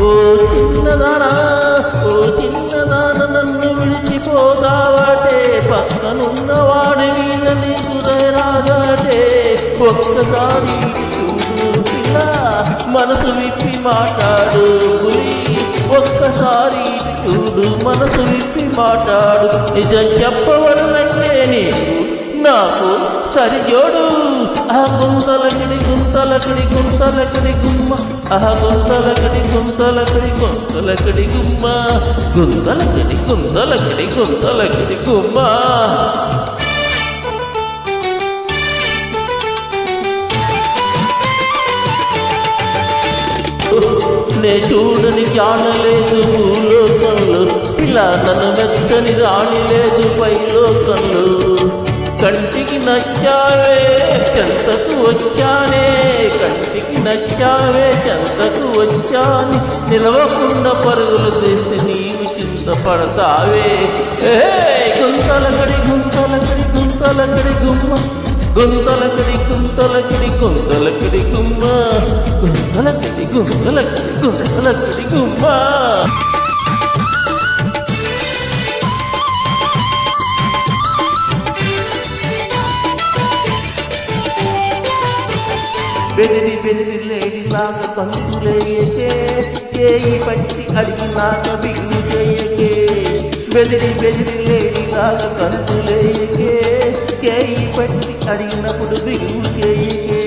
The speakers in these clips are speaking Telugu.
ఓ చిన్నదానా ఓ చిన్నదాన నన్ను విడిచిపోతావాటే పక్కనున్నవాడి మీద నీకు రాగాటే ఒక్కసారి పిల్ల మనసు విప్పి మాట్లాడు గురి. ఒక్కసారి చూడు మనసు విప్పి మాట్లాడు. నిజం చెప్పవలనంటే నీకు నాకు సరిజోడు. ఆ గుంతలకిడి గుంతలకిడి గుంతలకిడి గుమ్మ ఆ గుంతలకడి గుంతలకడి గుంతలకిడి గుమ్మ. గుంతలకడి గుంతలకడి గుంతలకడి గుమ్మ. నే చూడని జానలేదు భూలోకంలో ఇలా తన మెత్తని రాణి లేదు పైలోకంలో. కంటికి నచ్చావే చెంతకు వచ్చానే. కంటికి నచ్చావే చెంతకు వచ్చాని నిలవకుండా పరుగులు తీసి నీవు చింతపడతావే గుంతలకడి గుంతలకడి గుంతలకడి గుమ్మ. గుంతలకడి గుంతలకడి గుంతలకడి గుమ్మ. గుంతలకడి గుంతలకడి గుంతలకడి గుమ్మ. బెదిరి బెదిరి లేడిలాగా కంతులేయకే చేయి పట్టి అడిగినాక బిగులు చేయకే. బెదిరి బెదిరి లేడిలాగా కంతులేయకే చేయి పట్టి అడిగినప్పుడు బిగులు చేయకే.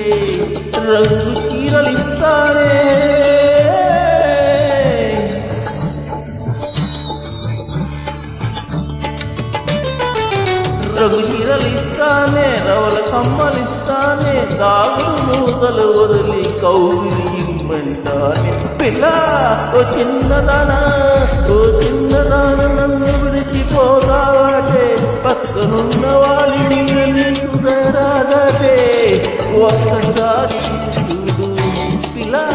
రంగు చీరలిస్తారే. రంగు చీరలిస్తానే రవల కమ్మలిస్తానే దాగుడు మూసలు వదిలి కౌగిలి ఇమ్మంటానే. పిల్ల ఓ చిన్నదానా ఓ చిన్నదాన నన్ను విడిచిపోదావాటే పక్కనున్న వాడిని నీకు రాదాటే ఒక్కసారి